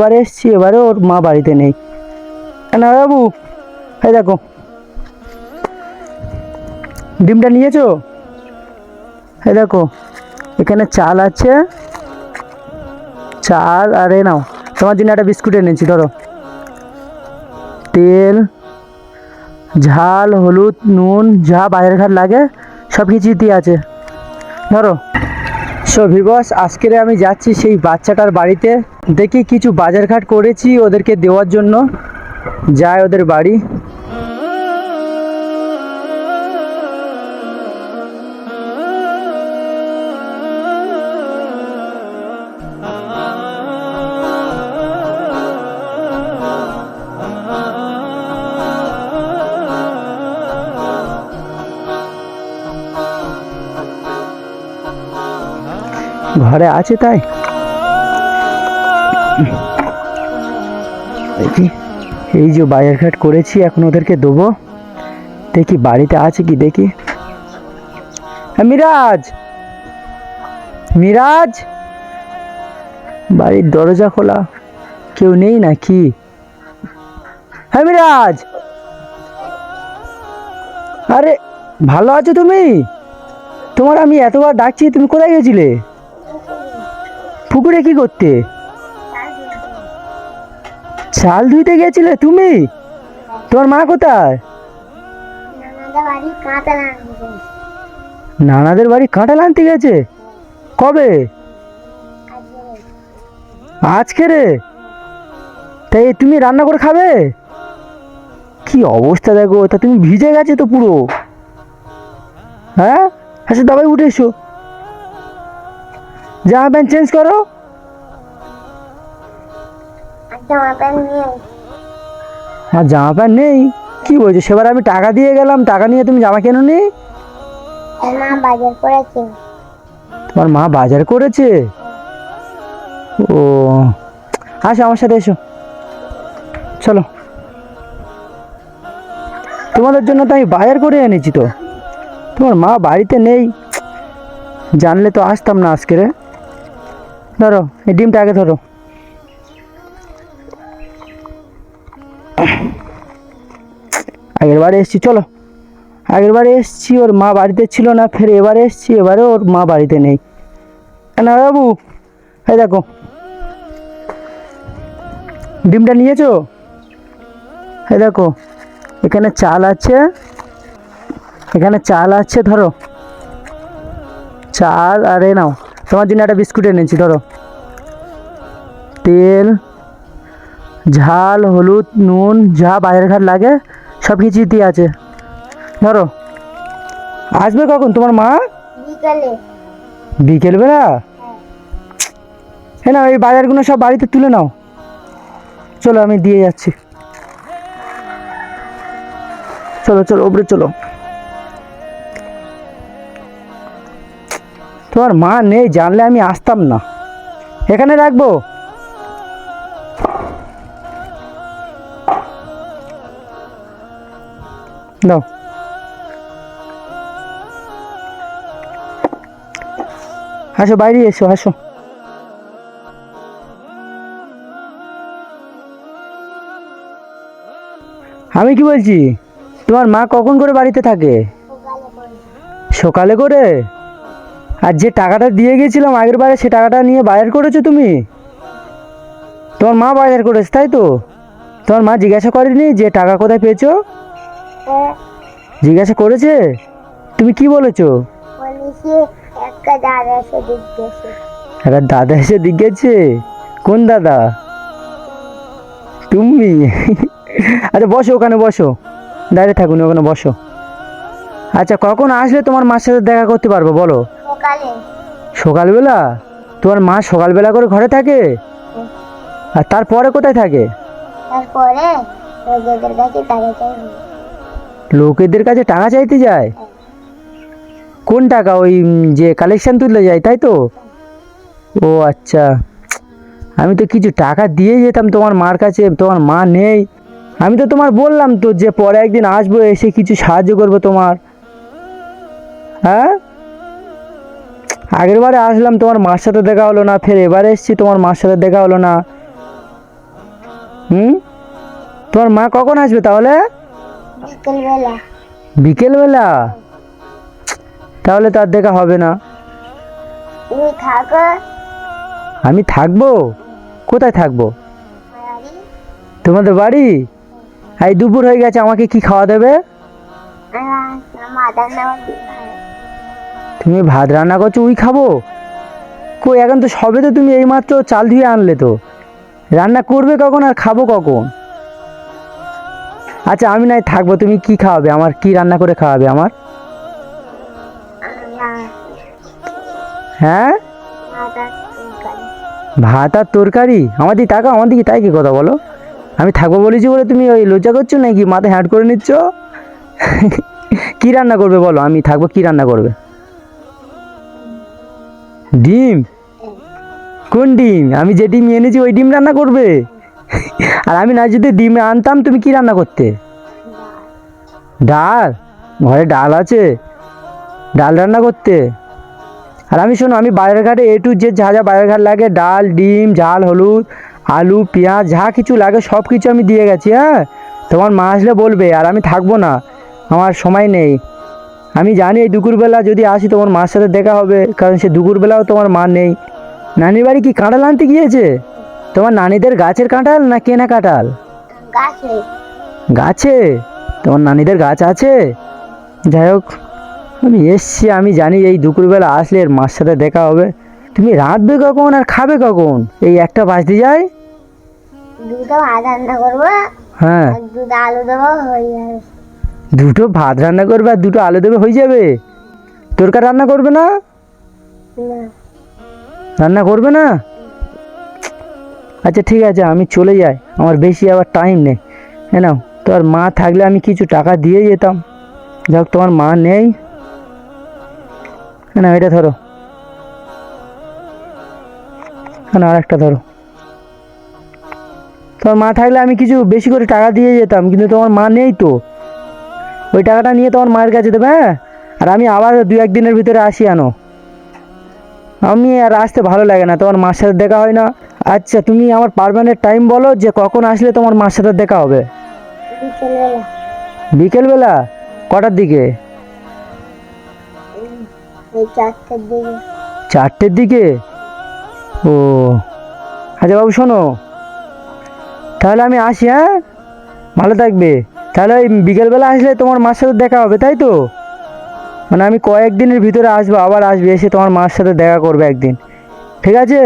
এবারে এসছি, এবারে ওর মা বাড়িতে নেই। না বাবু, এই দেখো। ডিমটা নিয়েছো? হ্যাঁ দেখো, এখানে চাল আছে। চাল, আর এ নাও, তোমার জন্য একটা বিস্কুট এনেছি, ধরো। তেল, ঝাল, হলুদ, নুন, যা বাজার ঘাট লাগে সব কিছুই দিয়ে আছে। ধরো। সো ভিবস আজকের আমি যাচ্ছি সেই বাচ্চাটার বাড়িতে। দেখি কিছু বাজারঘাট করেছি ওদেরকে দেওয়ার জন্য। যায় ওদের বাড়ি। ঘরে আছে তাই? দেখি এই যে বাজারঘাট করেছি, এখন ওদেরকে দেবো। দেখি বাড়িতে আছে কি দেখি। মিরাজ! মিরাজ! বাড়ির দরজা খোলা। কেউ নেই নাকি? হ্যাঁ মিরাজ! আরে, ভালো আছো তুমি? তোমার আমি এতবার ডাকছি, তুমি কোথায় গেছিলে? পুকুরে কি করতে? চাল ধুইতে গেছিলে তুমি? তোমার মা কোথায়? নানাদের বাড়ি নানাদের কাঁঠাল আনতে গেছে? কবে? আজকে রে? তাই তুমি রান্না করে খাবে? কি অবস্থা দেখো তা তুমি ভিজে গেছে তো পুরো। হ্যাঁ? আচ্ছা দাবাই উঠে এসো। জামা প্যান্ট চেঞ্জ করো আর জামা প্যান্ট নেই কি বলছো সেবার আমি টাকা দিয়ে গেলাম টাকা নিয়ে তুমি জামা কেন নি তোমার মা বাজার করেছে? ও আসো আমার সাথে এসো। চলো। তোমাদের জন্য তো আমি বাজার করে এনেছি তো। তোমার মা বাড়িতে নেই। জানলে তো আসতাম না আজকে রে। ধরো, এই ডিমটা আগে ধরো। আগের বারে এসছি, চলো। আগের বারে এসছি, ওর মা বাড়িতে ছিল না, ফের এবারে এসছি, এবারে ওর মা বাড়িতে নেই। না বাবু, এই দেখো। ডিমটা নিয়েছো? এই দেখো, এখানে চাল আছে। এখানে চাল আছে, ধরো। চাল, আর এ নাও। তোমার জন্য একটা বিস্কুট এনেছি ধরো। তেল ঝাল হলুদ নুন যা বাজার ঘাট লাগে সব কিছুই দিয়ে আছে। ধরো। আসবে কখন? তোমার মা? বিকালে। বিকেলবেলা? হ্যাঁ। না এই বাজারগুলো সব বাড়িতে তুলে নাও। চলো আমি দিয়ে যাচ্ছি। চলো চলো ওপরে চলো। তোমার মা নেই, জানলে আমি আসতাম না। এখানে রাখব? দাও। আসো, বাইরে এসো, আসো। আমি কি বলছি? তোমার মা কখন করে বাড়িতে থাকে? সকালে করে? আর যে টাকাটা দিয়ে গেছিলাম আগের বারে সে টাকাটা নিয়ে বাজার করেছ তুমি? তোমার মা বাজার করেছে তাই তো? তোমার মা জিজ্ঞাসা করেনি যে টাকা কোথায় পেয়েছ? জিজ্ঞাসা করেছে? তুমি কি বলেছ? একটা দাদা এসে জিজ্ঞেছে কোন দাদা? তুমি? আচ্ছা বসো ওখানে বসো। দাঁড়িয়ে থাকুন ওখানে বসো। আচ্ছা কখন আসলে তোমার মার সাথে দেখা করতে পারব বলো? সকালে। সকালবেলা? তোমার মা সকালবেলা করে ঘরে থাকে? আর তারপরে কোথায় থাকে? তারপরে রোগীদের কাছে টাকা লোকেদের কাছে টাকা চাইতে যায়? কোন টাকা? ওই যে কালেকশন তুলতে যায় তাই তো? ও আচ্ছা। আমি তো কিছু টাকা দিয়ে যেতাম তোমার মার কাছে তোমার মা নেই। আমি তো তোমার বললাম তো যে পরে একদিন আসব এসে কিছু সাহায্য করব তোমার। হ্যাঁ? আগের বারে আসলাম তোমার মার সাথে দেখা হলো না ফের এবারে এসছি তোমার মার সাথে দেখা হলো না। হুম? তোমার মা কখন আসবে তাহলে? বিকেলবেলা। তাহলে তার দেখা হবে না। আমি থাকব? কোথায় থাকব? তোমাদের বাড়ি? এই দুপুর হয়ে গেছে আমাকে কি খাওয়া দেবে? তুমি ভাত রান্না করছ, ওই খাব? কই, এখন তো সবে তো তুমি এইমাত্র চাল ধুয়ে আনলে তো। রান্না করবে কখন আর খাব কখন? আচ্ছা আমি নাই, থাকব। তুমি কি খাওয়াবে? আমার কি রান্না করে খাওয়াবে আমার? হ্যাঁ? ভাত আর তরকারি? আমার দিকে তাকাও, আমার দিকে তাই কি কথা বলো। আমি থাকব বলেছি বলে তুমি ওই লজ্জা করছ নাকি? মাথায় হ্যাট করে নিচ্ছ? কি রান্না করবে বলো? আমি থাকব, কি রান্না করবে? ডিম? কোন ডিম? আমি যে ডিম এনেছি, ওই ডিম রান্না করবে? আর আমি না যদি ডিম আনতাম, তুমি কি রান্না করতে? ডাল? ঘরে ডাল আছে? ডাল রান্না করতে? আর আমি শোনো, আমি বাইরের ঘাটে এ টু যে যা যা বাইরের ঘাট লাগে, ডাল, ডিম, ঝাল, হলুদ, আলু, পেঁয়াজ, যা কিছু লাগে, সব কিছু আমি দিয়ে গেছি হ্যাঁ? তোমার মা আসলে বলবে, আর আমি থাকব না। আমার সময় নেই। আমি জানি এই দুপুরবেলা যদি আসি তোমার মার সাথে দেখা হবে কারণ সে দুপুরবেলাও তোমার মা নেই। নানির বাড়ি কি কাঁঠাল আনতে গিয়েছে? তোমার নানিদের গাছের কাঁঠাল না কেনা কাঁঠাল? গাছে। তোমার নানিদের গাছ আছে? যাই হোক আমি এসছি আমি জানি এই দুপুরবেলা আসলে এর মার সাথে দেখা হবে। তুমি রাঁধবে কখন আর খাবে কখন? এই একটা বাজতে যায়? ভাত রান্না করব। হ্যাঁ। আলু দেবো হয়ে যাবে। দুটো ভাত রান্না করবে আর দুটো আলু দেবে হয়ে যাবে? তরকারি রান্না করবে না? না। রান্না করবে না? আচ্ছা ঠিক আছে আমি চলে যাই। আমার বেশি আবার টাইম নেই। হ্যাঁ নাও তোমার মা থাকলে আমি কিছু টাকা দিয়ে যেতাম। যাক তোমার মা নেই। না এটা ধরো। হ্যাঁ আর একটা ধরো। তোমার মা থাকলে আমি কিছু বেশি করে টাকা দিয়ে যেতাম কিন্তু তোমার মা নেই তো। ওই টাকাটা নিয়ে তোমার মায়ের কাছে দেবে হ্যাঁ? আর আমি আবার দু একদিনের ভিতরে আসি আনো। আমি আর আসতে ভালো লাগে না, তোমার মার সাথে দেখা হয় না। আচ্ছা তুমি আমার পারমানেন্ট টাইম বলো যে কখন আসলে তোমার মার সাথে দেখা হবে। বিকেলবেলা। কটার দিকে? চারটের দিকে? ও। আচ্ছা বাবু শোনো। তাহলে আমি আসি হ্যাঁ? ভালো থাকবে। তাহলে ওই বিকেলবেলা আসলে তোমার মার সাথে দেখা হবে, তাই তো? মানে আমি কয়েকদিনের ভিতরে আসব, আবার আসবে, এসে তোমার মার সাথে দেখা করবে একদিন। ঠিক আছে?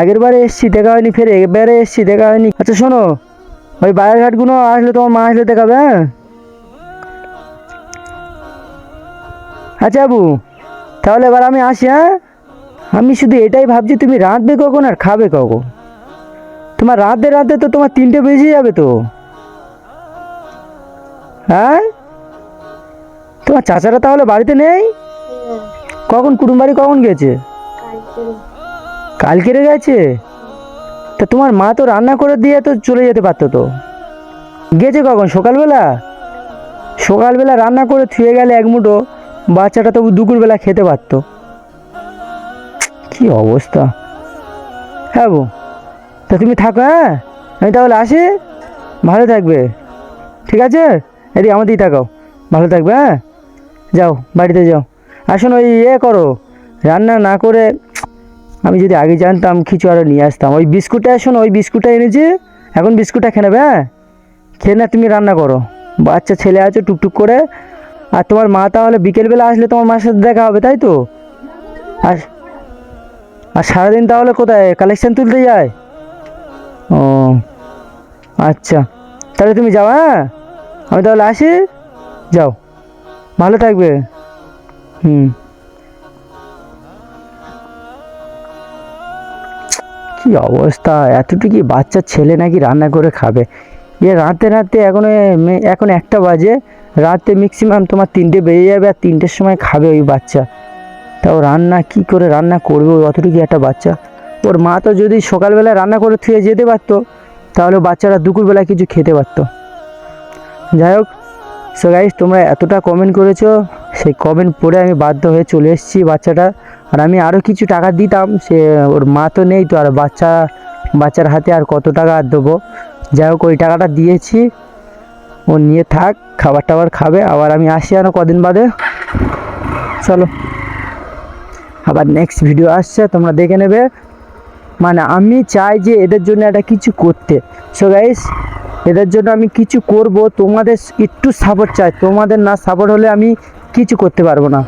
আগের বারে এসছি, দেখা হয়নি ফের, এবারে এসছি, দেখা হয়নি। আচ্ছা শোনো, ওই বাজারঘাটগুলো আসলে তোমার মা আসলে দেখাবে হ্যাঁ? আচ্ছা বাবু তাহলে এবার আমি আসি হ্যাঁ? আমি শুধু এটাই ভাবছি, তুমি রাঁধবে কখন আর খাবে কখন? তোমার রাঁধতে রাঁধতে তো তোমার তিনটে বেজে যাবে তো। হ্যাঁ? তোমার চাচারা তাহলে বাড়িতে নেই? কখন কুটুম বাড়ি কখন গেছে? কালকে কালকেরে গেছে? তা তোমার মা তো রান্না করে দিয়ে তো চলে যেতে পারতো তো। গেছে কখন? সকালবেলা? সকালবেলা রান্না করে থুয়ে গেলে এক মুঠো, বাচ্চাটা তবু দুপুরবেলা খেতে পারতো। কি অবস্থা? হ্যাঁ বউ। তা তুমি থাকো হ্যাঁ? আমি তাহলে আসি। ভালো থাকবে। ঠিক আছে? এদিকে আমাদেরই থাকাও ভালো থাকবে হ্যাঁ? যাও, বাড়িতে যাও। আসুন, ওই ইয়ে করো। রান্না না করে আমি যদি আগে জানতাম কিছু আরও নিয়ে আসতাম। ওই বিস্কুটটা আসুন ওই বিস্কুটটা এনেছি এখন বিস্কুটটা খেয়ে নেবে হ্যাঁ? খেয়ে না, তুমি রান্না করো। বাচ্চা, ছেলে আছে, টুকটুক করে। আর তোমার মা তাহলে বিকেলবেলা আসলে তোমার মার সাথে দেখা হবে, তাই তো? আর আর সারাদিন তাহলে কোথায়? কালেকশন তুলতে যায়? ও আচ্ছা। তাহলে তুমি যাও হ্যাঁ? আমি তাহলে আসি? যাও। ভালো থাকবে। হুম। কি অবস্থা? এতটুকু বাচ্চা ছেলে নাকি রান্না করে খাবে? এ রাতে রাতে এখন এখন একটা বাজে। রাতে ম্যাক্সিমাম তোমার তিনটে বেজে যাবে আর তিনটের সময় খাবে ওই বাচ্চা। তাও রান্না কি করে রান্না করবে ওই অতটুকু একটা বাচ্চা? ওর মা তো যদি সকালবেলা রান্না করে থুয়ে যেতে পারতো, তাহলে বাচ্চারা দুপুরবেলা কিছু খেতে পারতো। যাই হোক সো গাইস তোমরা এতটা কমেন্ট করেছ, সেই কমেন্ট পড়ে আমি বাধ্য হয়ে চলে এসেছি বাচ্চাটা। আর আমি আরও কিছু টাকা দিতাম, সে ওর মা তো নেই তো, আর বাচ্চা, বাচ্চার হাতে আর কত টাকা আর দেবো? যাই হোক, ওই টাকাটা দিয়েছি। ও নিয়ে থাক, খাবার টাবার খাবে, আবার আমি আসি আরও কদিন বাদে। চলো, আবার নেক্সট ভিডিও আসছে, তোমরা দেখে নেবে। মানে আমি চাই যে এদের জন্য একটা কিছু করতে। সো গাইস এদের জন্য আমি কিছু করব, তোমাদের একটু সাপোর্ট চাই। তোমাদের না সাপোর্ট হলে আমি কিছু করতে পারব না।